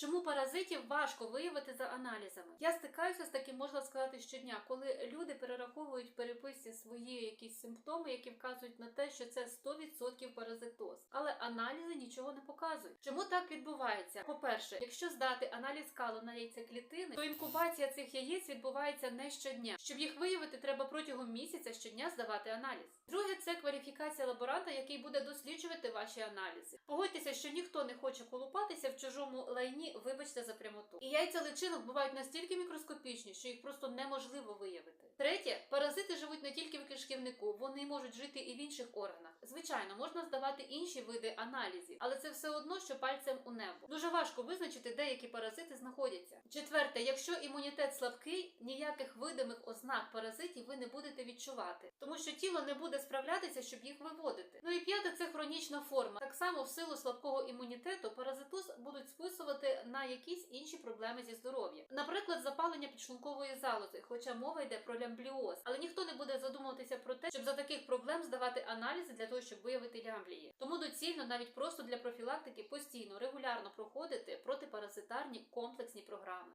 Чому паразитів важко виявити за аналізами? Я стикаюся з таким, можна сказати, щодня, коли люди перераховують в переписці свої якісь симптоми, які вказують на те, що це 100% паразитоз. Але аналізи нічого не показують. Чому так відбувається? По-перше, якщо здати аналіз калу на яйцеклітини, то інкубація цих яєць відбувається не щодня. Щоб їх виявити, треба протягом місяця щодня здавати аналіз. Друге, це кваліфікація лаборанта, який буде досліджувати ваші аналізи. Погодьтеся, що ніхто не хоче колупатися в чужому лайні, вибачте за прямоту. І яйця личинок бувають настільки мікроскопічні, що їх просто неможливо виявити. Третє, паразити живуть не тільки в кишківнику, вони можуть жити і в інших органах. Звичайно, можна здавати інші види аналізів, але це все одно, що пальцем у небо. Дуже важко визначити, де які паразити знаходяться. Четверте, якщо імунітет слабкий, ніяких видимих ознак паразитів ви не будете відчувати, тому що тіло не буде справлятися, щоб їх виводити. Ну і п'яте це хронічна форма. Так само в силу слабкого імунітету паразитоз будуть списувати якісь інші проблеми зі здоров'ям. Наприклад, запалення підшлункової залози, хоча мова йде про лямбліоз, але ніхто не буде задумуватися про те, щоб за таких проблем здавати аналізи для того, щоб виявити лямблії. Тому доцільно навіть просто для профілактики постійно регулярно проходити протипаразитарні комплексні програми.